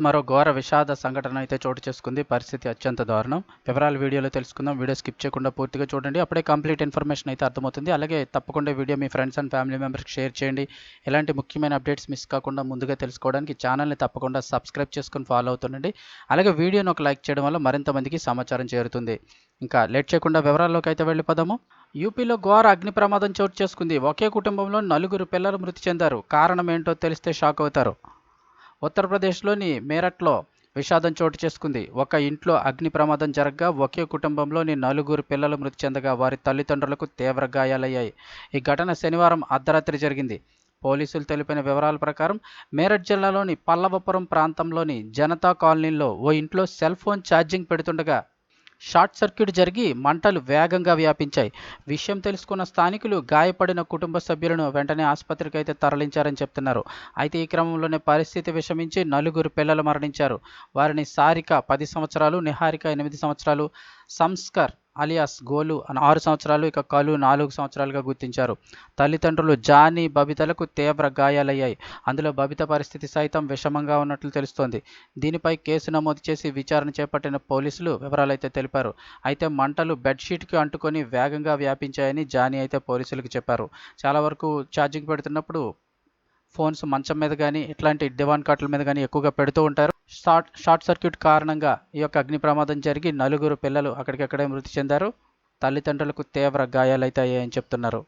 మరో ఘోర విషాద సంఘటన అయితే చోటు చేసుకుంది. పరిస్థితి అత్యంత దారుణం. వివరాలు వీడియోలో తెలుసుకుందాం. వీడియో స్కిప్ చేయకుండా పూర్తిగా చూడండి. అప్పుడే కంప్లీట్ ఇన్ఫర్మేషన్ అయితే అర్థమవుతుంది. అలాగే తప్పకుండా వీడియో మీ ఫ్రెండ్స్ అండ్ ఫ్యామిలీ మెంబర్స్కి షేర్ చేయండి. ఎలాంటి ముఖ్యమైన అప్డేట్స్ మిస్ కాకుండా ముందుగా తెలుసుకోవడానికి ఛానల్ని తప్పకుండా సబ్స్క్రైబ్ చేసుకుని ఫాలో అవుతుండండి. అలాగే వీడియోని ఒక లైక్ చేయడం వల్ల మరింత మందికి సమాచారం చేరుతుంది. ఇంకా లేట్ చేయకుండా వివరాల్లోకి అయితే వెళ్ళిపోదాము. యూపీలో ఘోర అగ్ని ప్రమాదం చోటు చేసుకుంది. ఒకే కుటుంబంలో నలుగురు పిల్లలు మృతి చెందారు. కారణం ఏంటో తెలిస్తే షాక్ అవుతారు. ఉత్తరప్రదేశ్లోని మేరట్లో విషాదం చోటు చేసుకుంది. ఒక ఇంట్లో అగ్ని ప్రమాదం జరగగా ఒకే కుటుంబంలోని నలుగురు పిల్లలు మృతి చెందగా వారి తల్లిదండ్రులకు తీవ్ర గాయాలయ్యాయి. ఈ ఘటన శనివారం అర్ధరాత్రి జరిగింది. పోలీసులు తెలిపిన వివరాల ప్రకారం మేరట్ జిల్లాలోని పల్లవపురం ప్రాంతంలోని జనతా కాలనీలో ఓ ఇంట్లో సెల్ ఫోన్ ఛార్జింగ్ పెడుతుండగా షార్ట్ సర్క్యూట్ జరిగి మంటలు వేగంగా వ్యాపించాయి. విషయం తెలుసుకున్న స్థానికులు గాయపడిన కుటుంబ సభ్యులను వెంటనే ఆసుపత్రికి అయితే తరలించారని చెప్తున్నారు. అయితే ఈ క్రమంలోనే పరిస్థితి విషమించి నలుగురు పిల్లలు మరణించారు. వారిని సారిక పది సంవత్సరాలు నిహారిక ఎనిమిది సంవత్సరాలు సంస్కర్ అలియాస్ గోలు అని ఆరు సంవత్సరాలు ఇక కలు నాలుగు సంవత్సరాలుగా గుర్తించారు. తల్లిదండ్రులు జానీ బబితలకు తీవ్ర గాయాలయ్యాయి. అందులో బబిత పరిస్థితి సైతం విషమంగా ఉన్నట్లు తెలుస్తోంది. దీనిపై కేసు నమోదు చేసి విచారణ చేపట్టిన పోలీసులు వివరాలైతే తెలిపారు. అయితే మంటలు బెడ్షీట్కి అంటుకొని వేగంగా వ్యాపించాయని జానీ అయితే పోలీసులకు చెప్పారు. చాలా వరకు ఛార్జింగ్ పెడుతున్నప్పుడు ఫోన్స్ మంచం మీద కానీ ఇట్లాంటి దివాన్ కాట్ల మీద కానీ ఎక్కువగా పెడుతూ ఉంటారు. షార్ట్ షార్ట్ సర్క్యూట్ కారణంగా ఈ యొక్క అగ్ని ప్రమాదం జరిగి నలుగురు పిల్లలు అక్కడికక్కడే మృతి చెందారు. తల్లిదండ్రులకు తీవ్ర గాయాలైతాయని అయ్యాయని చెప్తున్నారు.